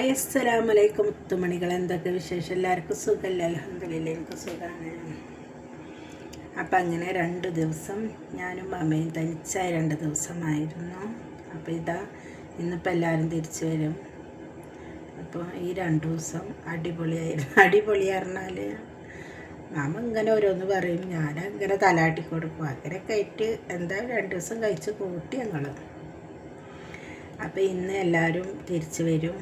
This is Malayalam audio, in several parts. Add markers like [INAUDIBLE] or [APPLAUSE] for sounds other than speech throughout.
ഹായ് അസ്സലാമലൈക്കും. മുത്തുമണികൾ എന്തൊക്കെ വിശേഷം? എല്ലാവർക്കും സുഖമല്ല അലഹമില്ല എനിക്ക് സുഖമാണ് അപ്പം അങ്ങനെ രണ്ട് ദിവസം ഞാനും അമ്മയും തനിച്ചായ രണ്ട് ദിവസമായിരുന്നു. അപ്പോൾ ഇതാ ഇന്നിപ്പോൾ എല്ലാവരും തിരിച്ചു വരും. അപ്പോൾ ഈ രണ്ട് ദിവസം അടിപൊളിയായിരുന്നു. [LAUGHS] അടിപൊളി പറഞ്ഞാൽ മാമ ഇങ്ങനെ ഓരോന്ന് പറയും. ഞാൻ ഇങ്ങനെ തലാട്ടി കൊടുക്കും അങ്ങനെ കയറ്റി എന്താ രണ്ട് ദിവസം കഴിച്ച് കൂട്ടി ഞങ്ങൾ അപ്പോൾ ഇന്ന് എല്ലാവരും തിരിച്ചു വരും.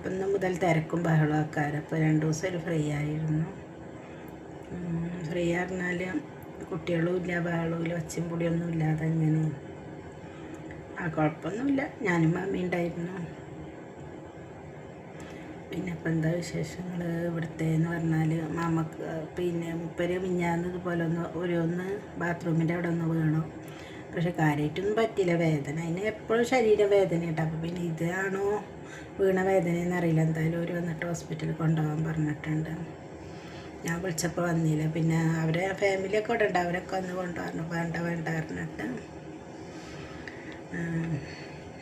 അപ്പം ഇന്ന് മുതൽ തിരക്കും ബഹളമൊക്കെ അപ്പോൾ രണ്ട് ദിവസം ഒരു ഫ്രീ ആയിരുന്നു. ഫ്രീ ആയിരുന്നാൽ കുട്ടികളും ഇല്ല ബഹളവും ഇല്ല ഒച്ചയും പൊടിയൊന്നും ഇല്ലാതെ അങ്ങനെ ആ കുഴപ്പമൊന്നുമില്ല. ഞാനും മമ്മി ഉണ്ടായിരുന്നു. പിന്നെ ഇപ്പം എന്താ വിശേഷങ്ങൾ ഇവിടുത്തെ എന്ന് പറഞ്ഞാൽ മാമക്ക് പിന്നെ മുപ്പര് മിഞ്ഞാന്ന് ഇതുപോലെ ഒന്ന് ഒരു ഒന്ന് ബാത്റൂമിന്റെ അവിടെ ഒന്ന് വീണു. പക്ഷെ കാര്യമായിട്ടൊന്നും പറ്റില്ല വേദന. അതിന് എപ്പോഴും ശരീരവേദന കേട്ടോ അപ്പോൾ പിന്നെ ഇതാണോ വീണ വേദന അറിയില്ല. എന്തായാലും ഒരു വന്നിട്ട് ഹോസ്പിറ്റലിൽ കൊണ്ടുപോകാൻ പറഞ്ഞിട്ടുണ്ട്. ഞാൻ വിളിച്ചപ്പോൾ വന്നില്ല. പിന്നെ അവരെ ഫാമിലിയൊക്കെ ഇവിടെ ഉണ്ട്. അവരൊക്കെ വന്ന് കൊണ്ടുപോകാൻ വേണ്ട വേണ്ട പറഞ്ഞിട്ട്.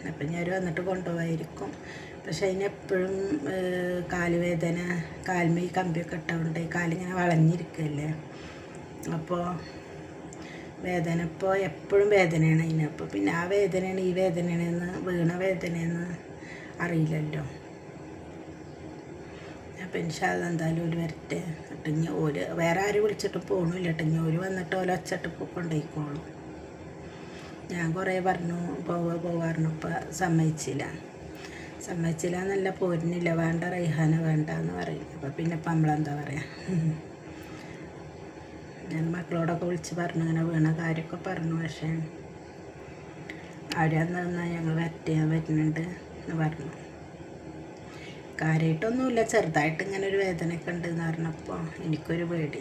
അപ്പം ഞാൻ വന്നിട്ട് കൊണ്ടുപോകായിരിക്കും പക്ഷെ അതിനെപ്പോഴും കാലുവേദന കാൽമേ കമ്പിയൊക്കെ ഇട്ടുകൊണ്ട് കാലിങ്ങനെ വളഞ്ഞിരിക്കുകയല്ലേ അപ്പോൾ വേദന. ഇപ്പോൾ എപ്പോഴും വേദനയാണ് അതിന്. അപ്പോൾ പിന്നെ ആ വേദനയാണ് ഈ വേദനയാണെന്ന് വീണ വേദനയെന്ന് അറിയില്ലല്ലോ. അപ്പം ഇൻഷാല്ല എന്തായാലും ഒരു വരട്ടെ. എന്നിട്ട് ഓര് വേറെ ആരും വിളിച്ചിട്ട് പോകണില്ല കേട്ടോ ഓര് വന്നിട്ട് ഓല ഒച്ചട്ടിപ്പ് കൊണ്ടുപോയിക്കോളും ഞാൻ കുറേ പറഞ്ഞു പോവുക പോവാറുണ്ട് ഇപ്പം സമ്മതിച്ചില്ല. സമ്മതിച്ചില്ല എന്നല്ല പോരുന്നില്ല. വേണ്ട റൈഹാന വേണ്ട എന്ന് പറയും. അപ്പം പിന്നെ ഇപ്പം നമ്മളെന്താ പറയുക ഞാൻ മക്കളോടൊക്കെ വിളിച്ച് പറഞ്ഞു ഇങ്ങനെ വീണ കാര്യമൊക്കെ പറഞ്ഞു. പക്ഷേ അവിടെ നിന്നാൽ ഞങ്ങൾ വരട്ടിയാൻ വരുന്നുണ്ട് എന്ന് പറഞ്ഞു. കാര്യമായിട്ടൊന്നുമില്ല. ചെറുതായിട്ട് ഇങ്ങനെ ഒരു വേദനയൊക്കെ ഉണ്ട് എന്ന് പറഞ്ഞപ്പോൾ എനിക്കൊരു പേടി.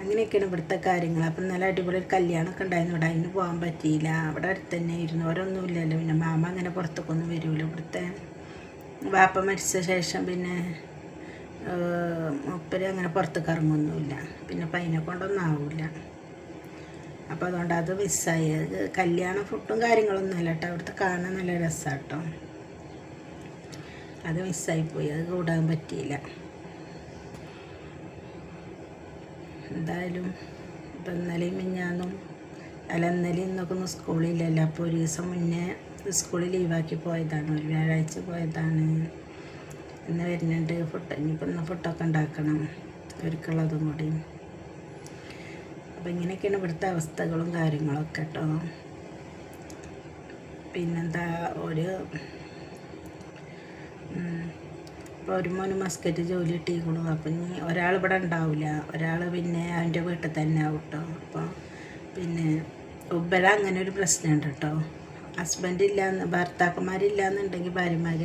അങ്ങനെയൊക്കെയാണ് ഇവിടുത്തെ കാര്യങ്ങൾ അപ്പം നല്ല അടിപൊളി ഒരു കല്യാണമൊക്കെ ഉണ്ടായിരുന്നു. ഇവിടെ അതിന് പോകാൻ പറ്റിയില്ല. അവിടെ അടുത്ത് തന്നെ ഇരുന്നവരൊന്നും ഇല്ലല്ലോ പിന്നെ മാമ അങ്ങനെ പുറത്തേക്കൊന്നും വരില്ല ഇവിടുത്തെ വാപ്പ മരിച്ച ശേഷം പിന്നെ മുപ്പര് അങ്ങനെ പുറത്തേക്ക് ഇറങ്ങൊന്നുമില്ല. പിന്നെ പൈനെ കൊണ്ടൊന്നും ആവില്ല. അപ്പോൾ അതുകൊണ്ട് അത് മിസ്സായി കല്യാണ ഫുഡും കാര്യങ്ങളൊന്നും അല്ല കേട്ടോ അവിടുത്തെ കാണാൻ നല്ല രസമാണ് കേട്ടോ അത് മിസ്സായിപ്പോയി അത് കൂടാൻ പറ്റിയില്ല. എന്തായാലും ഇപ്പം ഇന്നലെയും മിഞ്ഞാന്നും അല്ല ഇന്നലെയും ഇന്നൊക്കെ ഒന്നും സ്കൂളില്ലല്ലോ. അപ്പോൾ ഒരു ദിവസം മുന്നേ സ്കൂളിൽ ലീവാക്കി പോയതാണ്. ഒരു വ്യാഴാഴ്ച പോയതാണ്. ഇന്ന് വരുന്നുണ്ട് ഫുഡ് ഇനിയിപ്പോൾ ഇന്ന് ഫുഡൊക്കെ ഉണ്ടാക്കണം. ഒരുക്കുള്ളതും കൂടി. അപ്പോൾ ഇങ്ങനെയൊക്കെയാണ് ഇവിടുത്തെ അവസ്ഥകളും കാര്യങ്ങളൊക്കെ കേട്ടോ പിന്നെന്താ ഒരു ഇപ്പോൾ ഒരു മോന് മസ്കറ്റ് ജോലി കിട്ടിയിക്കണു. അപ്പം ഇനി ഒരാൾ ഇവിടെ ഉണ്ടാവില്ല ഒരാൾ പിന്നെ അവന്റെ വീട്ടിൽ തന്നെ ആവും കേട്ടോ അപ്പോൾ പിന്നെ ഉബല അങ്ങനെ ഒരു പ്രശ്നമുണ്ട് കേട്ടോ ഹസ്ബൻഡ് ഇല്ലാന്ന് ഭർത്താക്കന്മാരില്ലാന്നുണ്ടെങ്കിൽ ഭാര്യമാർ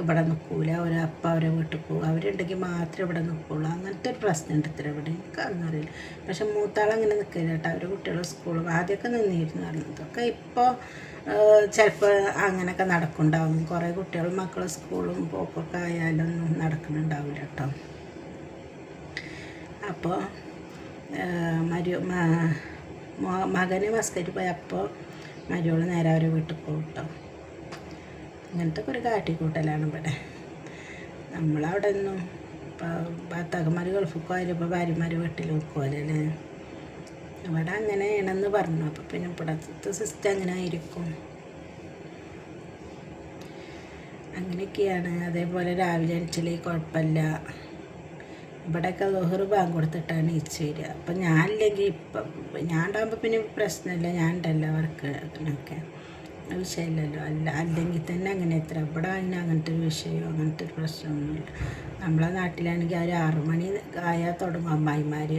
ഇവിടെ നിൽക്കൂല അപ്പ അവരെ വീട്ടിൽ പോകും. അവരുണ്ടെങ്കിൽ മാത്രമേ ഇവിടെ നിൽക്കുള്ളൂ. അങ്ങനത്തെ ഒരു പ്രശ്നമുണ്ട് ഇത്ര ഇവിടെ. എനിക്ക് അറിയില്ല. പക്ഷെ മൂത്താളങ്ങനെ നിൽക്കില്ല കേട്ടോ. അവരുടെ കുട്ടികളെ സ്കൂളും ആദ്യമൊക്കെ നിന്നിരുന്നു. പറഞ്ഞു ഇതൊക്കെ ഇപ്പോൾ ചിലപ്പോൾ അങ്ങനെയൊക്കെ നടക്കുന്നുണ്ടാവും. കുറേ കുട്ടികൾ മക്കളെ സ്കൂളും പോക്കൊക്കെ ആയാലൊന്നും നടക്കുന്നുണ്ടാവില്ല കേട്ടോ. അപ്പോൾ മരു മകന് മസ്കറ്റ് പോയപ്പോൾ മരുവൾ നേരെ അവരെ വീട്ടിൽ പോകും കേട്ടോ. അങ്ങനത്തെ ഒരു കാട്ടിക്കൂട്ടലാണ് ഇവിടെ. നമ്മളവിടെ ഒന്നും ഭർത്താക്കന്മാർ ഗൾഫിൽ പോയാലും ഇപ്പോൾ ഭാര്യമാർ വീട്ടിൽ വെക്കുമല്ലേ ഇവിടെ അങ്ങനെയാണെന്ന് പറഞ്ഞു. അപ്പോൾ പിന്നെ ഇവിടത്തെ സിസ്റ്റം അങ്ങനെ ആയിരിക്കും. അങ്ങനെയൊക്കെയാണ്. അതേപോലെ രാവിലെ എണിച്ചില്ലേ കുഴപ്പമില്ല. ഇവിടെയൊക്കെ ലോഹർ ബാങ്ക് കൊടുത്തിട്ടാണ് ഈച്ച് വരിക. അപ്പം ഞാനില്ലെങ്കിൽ ഇപ്പം ഞാൻ ഉണ്ടാകുമ്പോൾ പിന്നെ പ്രശ്നമില്ല. ഞാൻ ഉണ്ടല്ലോ വർക്ക് അതിനൊക്കെ വിഷയമില്ലല്ലോ അല്ല അല്ലെങ്കിൽ തന്നെ അങ്ങനെ എത്ര? ഇവിടെ അതിന് അങ്ങനത്തെ ഒരു വിഷയമോ അങ്ങനത്തെ ഒരു പ്രശ്നമൊന്നുമില്ല. നമ്മളെ നാട്ടിലാണെങ്കിൽ ഒരു ആറു മണി ആയാൽ തുടങ്ങും അമ്മായിമാർ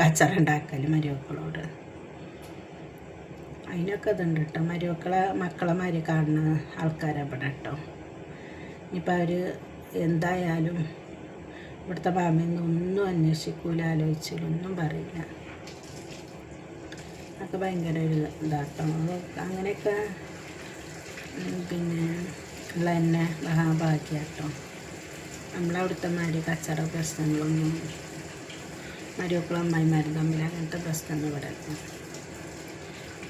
കച്ചറ ഉണ്ടാക്കൽ മരുമക്കളോട്. അതിനൊക്കെ ഇതുണ്ട് കേട്ടോ. മരുമക്കളെ മക്കളെ മാതിരി കാണുന്ന ആൾക്കാരെ ഇവിടെ കേട്ടോ. ഇനിയിപ്പോൾ അവർ എന്തായാലും ഇവിടുത്തെ മാമയൊന്നും ഒന്നും അന്വേഷിക്കൂല ആലോചിച്ചില്ല ഒന്നും പറയില്ല. അതൊക്കെ ഭയങ്കര ഒരു ഇതാട്ടോ. അങ്ങനെയൊക്കെ പിന്നെ ഉള്ള തന്നെ മഹാഭാഗ്യാട്ടോ. നമ്മളവിടുത്തെ മാതിരി കച്ചറ പ്രശ്നങ്ങളൊന്നും മരുമക്കളും അമ്മായിമാരും തമ്മിൽ അങ്ങനത്തെ പ്രശ്നമൊന്നും ഇവിടെ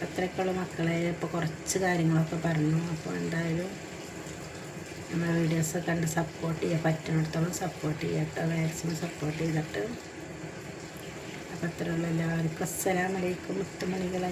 അത്രയ്ക്കുള്ള മക്കളെ ഇപ്പോൾ കുറച്ച് കാര്യങ്ങളൊക്കെ പറഞ്ഞു. അപ്പോൾ എന്തായാലും നമ്മുടെ വീഡിയോസ് കണ്ട് സപ്പോർട്ട് ചെയ്യുക പറ്റുന്നിടത്തോളം സപ്പോർട്ട് ചെയ്യട്ടോ. മാക്സിമം സപ്പോർട്ട് ചെയ്തിട്ട് അത്രയുള്ള എല്ലാവർക്കും. അസ്സലാമലൈക്കും മുത്തുമണികളെ.